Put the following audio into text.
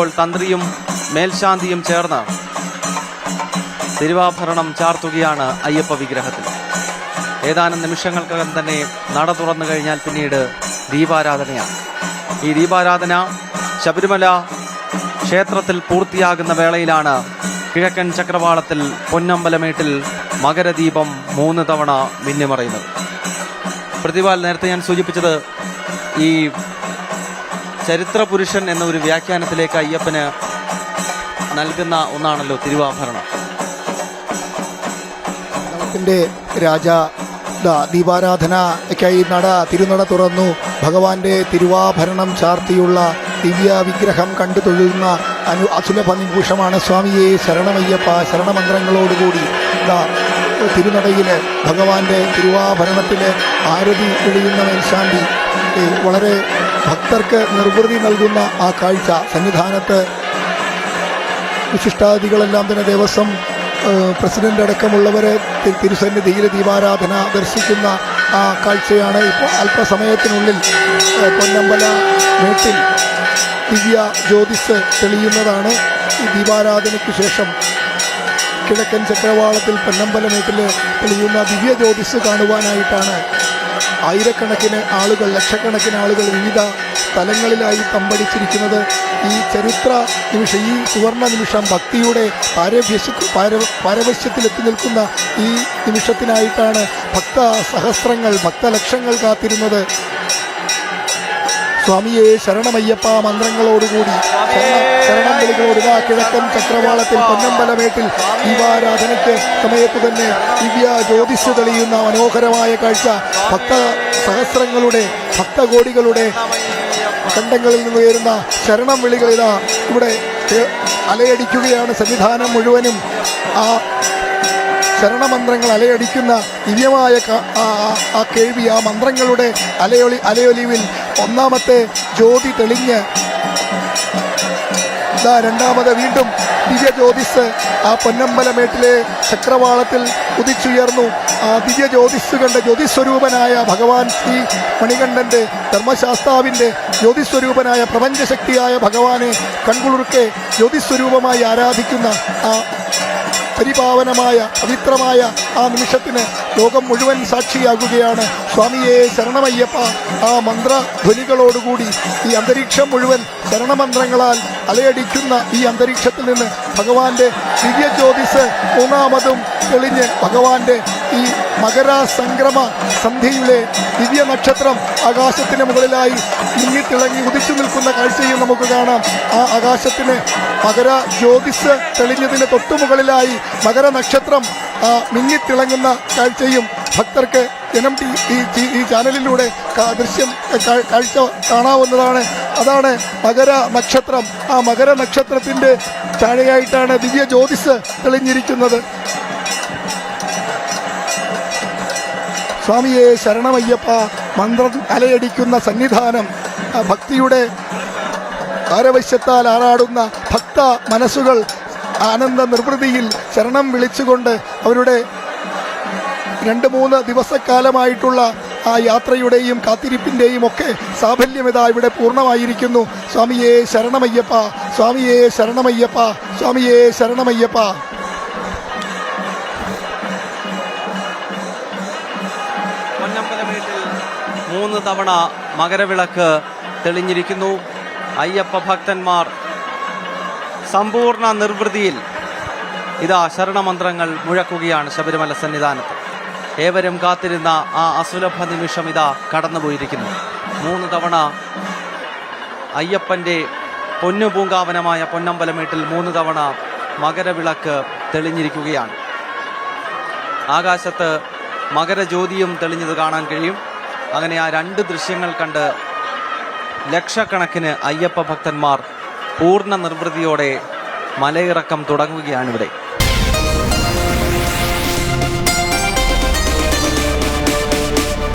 ഇപ്പോൾ തന്ത്രിയും മേൽശാന്തിയും ചേർന്ന് തിരുവാഭരണം ചാർത്തുകയാണ് അയ്യപ്പ വിഗ്രഹത്തിൽ. ഏതാനും നിമിഷങ്ങൾക്കകം തന്നെ നട തുറന്നു കഴിഞ്ഞാൽ പിന്നീട് ദീപാരാധനയാണ്. ഈ ദീപാരാധന ശബരിമല ക്ഷേത്രത്തിൽ പൂർത്തിയാകുന്ന വേളയിലാണ് കിഴക്കൻ ചക്രവാളത്തിൽ പൊന്നമ്പലമേട്ടിൽ മകരദീപം മൂന്ന് തവണ മിന്നിമറയുന്നത്. പ്രതിഭാൽ നേരത്തെ ഞാൻ സൂചിപ്പിച്ചത് ഈ ചരിത്ര പുരുഷൻ എന്ന ഒരു വ്യാഖ്യാനത്തിലേക്ക് അയ്യപ്പന് നൽകുന്ന ഒന്നാണല്ലോ തിരുവാഭരണം. ത്തിന്റെ രാജ ദീപാരാധനയ്ക്കായി നട തിരുനട തുറന്നു. ഭഗവാന്റെ തിരുവാഭരണം ചാർത്തിയുള്ള ദിവ്യ വിഗ്രഹം കണ്ടു തൊഴുന്ന അനു അസുലഭ സ്വാമിയെ ശരണമയ്യപ്പ ശരണമന്ത്രങ്ങളോടുകൂടി. തിരുനടയിൽ ഭഗവാന്റെ തിരുവാഭരണത്തിൽ ആരതി എഴുതുന്ന മേൽശാന്തി വളരെ ഭക്തർക്ക് നിർവൃതി നൽകുന്ന ആ കാഴ്ച സന്നിധാനത്ത് വിശിഷ്ടാദികളെല്ലാം തന്നെ ദേവസ്വം പ്രസിഡന്റ് അടക്കമുള്ളവരെ തിരുസന്നിധിയിൽ ദീപാരാധന ദർശിക്കുന്ന ആ കാഴ്ചയാണ് ഇപ്പോൾ അല്പസമയത്തിനുള്ളിൽ പൊന്നമ്പല മേട്ടിൽ ദിവ്യ ജ്യോതിസ് തെളിയുന്നതാണ്. ഈ ദീപാരാധനയ്ക്ക് ശേഷം കിഴക്കൻ ചക്രവാളത്തിൽ പൊന്നമ്പല മേട്ടിൽ തെളിയുന്ന ദിവ്യ ജ്യോതിസ് കാണുവാനായിട്ടാണ് ആയിരക്കണക്കിന് ആളുകൾ ലക്ഷക്കണക്കിന് ആളുകൾ വിവിധ സ്ഥലങ്ങളിലായി തമ്പടിച്ചിരിക്കുന്നത് ഈ ചരിത്ര നിമിഷം ഈ സുവർണ നിമിഷം ഭക്തിയുടെ പാരവ്യശു പാര പാരവശ്യത്തിലെത്തി നിൽക്കുന്ന ഈ നിമിഷത്തിനായിട്ടാണ് ഭക്ത സഹസ്രങ്ങൾ ഭക്തലക്ഷങ്ങൾ കാത്തിരുന്നത്. സ്വാമിയെ ശരണമയ്യപ്പ മന്ത്രങ്ങളോടുകൂടി ശരണം ശരണം വിളികളോട് ഇതാ കിഴക്കൻ ചക്രവാളത്തിൽ പൊന്നമ്പലമേട്ടിൽ ദീപാരാധനയ്ക്ക് സമയത്ത് തന്നെ ദിവ്യ ജ്യോതിഷ് തെളിയുന്ന മനോഹരമായ കാഴ്ച. ഭക്ത സഹസ്രങ്ങളുടെ ഭക്തകോടികളുടെ കണ്ടങ്ങളിൽ നിന്ന് ഉയരുന്ന ശരണം വിളികളിലാ ഇവിടെ അലയടിക്കുകയാണ് സംവിധാനം മുഴുവനും. ആ ശരണമന്ത്രങ്ങൾ അലയടിക്കുന്ന ദിവ്യമായ ആ കേൾവി ആ മന്ത്രങ്ങളുടെ അലയൊളി അലയൊലിവിൽ ഒന്നാമത്തെ ജ്യോതി തെളിഞ്ഞ് ദാ രണ്ടാമത് വീണ്ടും ദിവ്യ ജ്യോതിസ് ആ പൊന്നമ്പലമേട്ടിലെ ചക്രവാളത്തിൽ കുതിച്ചുയർന്നു ആ ദിവ്യ ജ്യോതിസ് കണ്ട ജ്യോതിസ്വരൂപനായ ഭഗവാൻ ശ്രീ മണികണ്ഠന്റെ ധർമ്മശാസ്താവിന്റെ ജ്യോതിസ്വരൂപനായ പ്രപഞ്ചശക്തിയായ ഭഗവാനെ കൺകുളിർക്കെ ജ്യോതിസ്വരൂപമായി ആരാധിക്കുന്ന ആ പരിപാവനമായ പവിത്രമായ ആ നിമിഷത്തിന് ലോകം മുഴുവൻ സാക്ഷിയാകുകയാണ്. സ്വാമിയെ ശരണമയ്യപ്പ ആ മന്ത്രധ്വനികളോടുകൂടി ഈ അന്തരീക്ഷം മുഴുവൻ ശരണമന്ത്രങ്ങളാൽ അലയടിക്കുന്ന ഈ അന്തരീക്ഷത്തിൽ നിന്ന് ഭഗവാന്റെ ദിവ്യ ജ്യോതിസ് മൂന്നാമതും തെളിഞ്ഞ് ഭഗവാന്റെ ഈ മകര സംക്രമ സന്ധ്യയിലെ ദിവ്യ നക്ഷത്രം ആകാശത്തിന് മുകളിലായി മിന്നിത്തിളങ്ങി ഉദിച്ചു നിൽക്കുന്ന കാഴ്ചയും നമുക്ക് കാണാം. ആ ആകാശത്തിന് മകര ജ്യോതിസ് തെളിഞ്ഞതിന് തൊട്ടുമുകളിലായി മകര നക്ഷത്രം മിന്നിത്തിളങ്ങുന്ന കാഴ്ചയും ഭക്തർക്ക് ജനം ടി ഈ ചാനലിലൂടെ ദൃശ്യം കാഴ്ച കാണാവുന്നതാണ്. അതാണ് മകര നക്ഷത്രം. ആ മകര നക്ഷത്രത്തിന്റെ താഴെയായിട്ടാണ് ദിവ്യ ജ്യോതിസ് തെളിഞ്ഞിരിക്കുന്നത്. സ്വാമിയെ ശരണമയ്യപ്പ മന്ത്രം അലയടിക്കുന്ന സന്നിധാനം ഭക്തിയുടെ ആരവശ്യത്താൽ ആറാടുന്ന ഭക്ത മനസ്സുകൾ ആനന്ദ നിർവൃതിയിൽ ശരണം വിളിച്ചുകൊണ്ട് അവരുടെ രണ്ട് മൂന്ന് ദിവസക്കാലമായിട്ടുള്ള ആ യാത്രയുടെയും കാത്തിരിപ്പിന്റെയും ഒക്കെ സാഫല്യം ഇതാ ഇവിടെ പൂർണമായിരിക്കുന്നു. സ്വാമിയെ ശരണമയ്യപ്പ സ്വാമിയെ ശരണമയ്യപ്പ സ്വാമിയെ ശരണമയ്യപ്പ. മൂന്ന് തവണ മകരവിളക്ക് തെളിഞ്ഞിരിക്കുന്നു. അയ്യപ്പ ഭക്തന്മാർ സമ്പൂർണ നിർവൃതിയിൽ ഇതാ ശരണമന്ത്രങ്ങൾ മുഴക്കുകയാണ് ശബരിമല സന്നിധാനത്ത്. ഏവരും കാത്തിരുന്ന ആ അസുലഭ നിമിഷം ഇതാ കടന്നുപോയിരിക്കുന്നു. മൂന്ന് തവണ അയ്യപ്പന്റെ പൊന്നുപൂങ്കാവനമായ പൊന്നമ്പലമേട്ടിൽ മൂന്ന് തവണ മകരവിളക്ക് തെളിഞ്ഞിരിക്കുകയാണ്. ആകാശത്ത് മകരജ്യോതിയും തെളിഞ്ഞത് കാണാൻ കഴിയും. അങ്ങനെ ആ രണ്ട് ദൃശ്യങ്ങൾ കണ്ട് ലക്ഷക്കണക്കിന് അയ്യപ്പ ഭക്തന്മാർ പൂർണ നിർവൃതിയോടെ മലയിറക്കം തുടങ്ങുകയാണിവിടെ